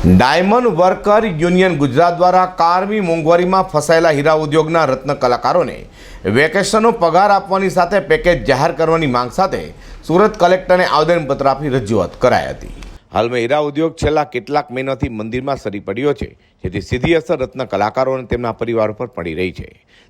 Diamond worker union Gujarat દ્વારા કારમી મોંઘવારીમાં ફસાયેલા હીરા ઉદ્યોગના રત્ન કલાકારોને વેકેશનનો પગાર આપવાની સાથે પેકેજ જાહેર કરવાની માંગ સાથે સુરત કલેક્ટરને આવેદનપત્ર આપી રજૂઆત કરાઈ હતી. હાલમાં હીરા ઉદ્યોગ છેલ્લા કેટલાક મહિનાથી મંદિરમાં સરી પડ્યો છે, જેથી સીધી અસર રત્ન કલાકારો અને તેમના પરિવારો પર પડી રહી છે.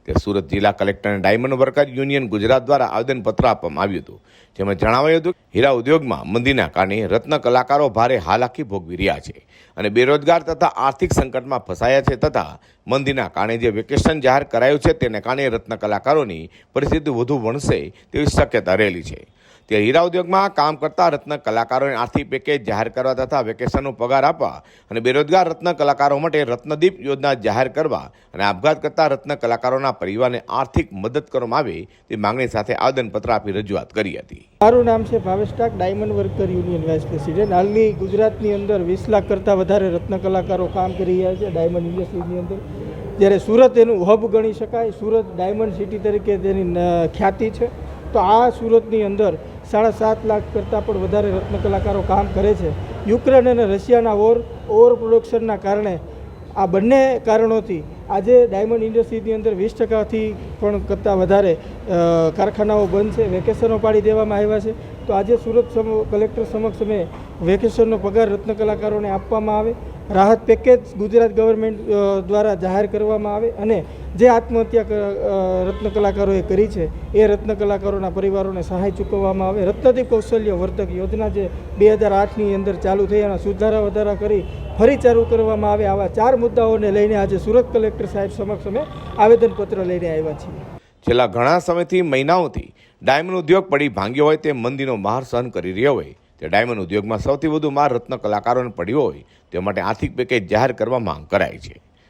તે સુરત જિલ્લા કલેક્ટરને ડાયમંડ વર્કર યુનિયન ગુજરાત દ્વારા આવેદનપત્ર આપવામાં આવ્યું હતું, જેમાં જણાવાયું હતું હીરા ઉદ્યોગમાં મંદીના કારણે રત્ન કલાકારો ભારે હાલાકી ભોગવી રહ્યા છે અને બેરોજગાર તથા આર્થિક સંકટમાં ફસાયા છે તથા મંદીના કારણે જે વેકેશન જાહેર કરાયું છે, તેને કારણે રત્ન કલાકારોની પરિસ્થિતિ વધુ વણશે તેવી શક્યતા રહેલી છે. તે હીરા ઉદ્યોગમાં કામ કરતા રત્ન કલાકારોને આર્થિક પેકેજ જાહેર કરવા તથા વેકેશનનો પગાર આપવા અને બેરોજગાર રત્ન કલાકારો માટે રત્નદીપ યોજના જાહેર કરવા અને આપઘાત કરતા રત્ન કલાકારોના પરિવારને આર્થિક મદદ કરવામાં આવે તે માંગણી સાથે આવેદનપત્ર આપી રજૂઆત કરી હતી. મારું નામ છે Bhavesh diamond worker union vice president. હાલની ગુજરાતની અંદર વીસ લાખ કરતાં વધારે રત્ન કલાકારો કામ કરી રહ્યા છે ડાયમંડ ઇન્ડસ્ટ્રીની અંદર. જ્યારે સુરત એનું હબ ગણી શકાય. સુરત ડાયમંડ સિટી તરીકે તેની ખ્યાતિ છે. તો આ સુરતની અંદર સાડા સાત લાખ કરતાં પણ વધારે રત્ન કલાકારો કામ કરે છે. યુક્રેન અને રશિયાના ઓર, ઓવર પ્રોડક્શનના કારણે આ બંને કારણોથી આજે ડાયમંડ ઇન્ડસ્ટ્રીની અંદર વીસ ટકાથી પણ કરતાં વધારે કારખાનાઓ બંધ છે, વેકેશનો પાડી દેવામાં આવ્યા છે. તો આજે સુરત સમ, કલેક્ટર સમક્ષ અમે વેકેશનનો પગાર રત્ન કલાકારોને આપવામાં આવે. રાહત પેકેજ ગુજરાત ગવર્મેન્ટ દ્વારા જાહેર કરવામાં આવે અને જે આત્મહત્યા રત્ન કલાકારોએ કરી છે, એ રત્ન કલાકારોના પરિવારોને સહાય ચૂકવવામાં આવે. રત્નદીપ કૌશલ્ય વર્તક યોજના જે બે હજાર આઠની અંદર ચાલુ થઈ એના સુધારા વધારા કરી ફરી ચાલુ કરવામાં આવે આવા ચાર મુદ્દાઓને લઈને આજે સુરત કલેક્ટર સાહેબ સમક્ષ અમે આવેદનપત્ર લઈને આવ્યા છીએ. છેલ્લા ઘણા સમયથી મહિનાઓથી ડાયમંડ ઉદ્યોગ પડી ભાંગ્યો હોય તે મંદીનો માર સહન કરી રહ્યો હોય. તે ડાયમંડ ઉદ્યોગમાં સૌથી વધુ માર રત્ન કલાકારોને પડ્યો હોય તે માટે આર્થિક પેકેજ જાહેર કરવા માંગ કરાઈ છે.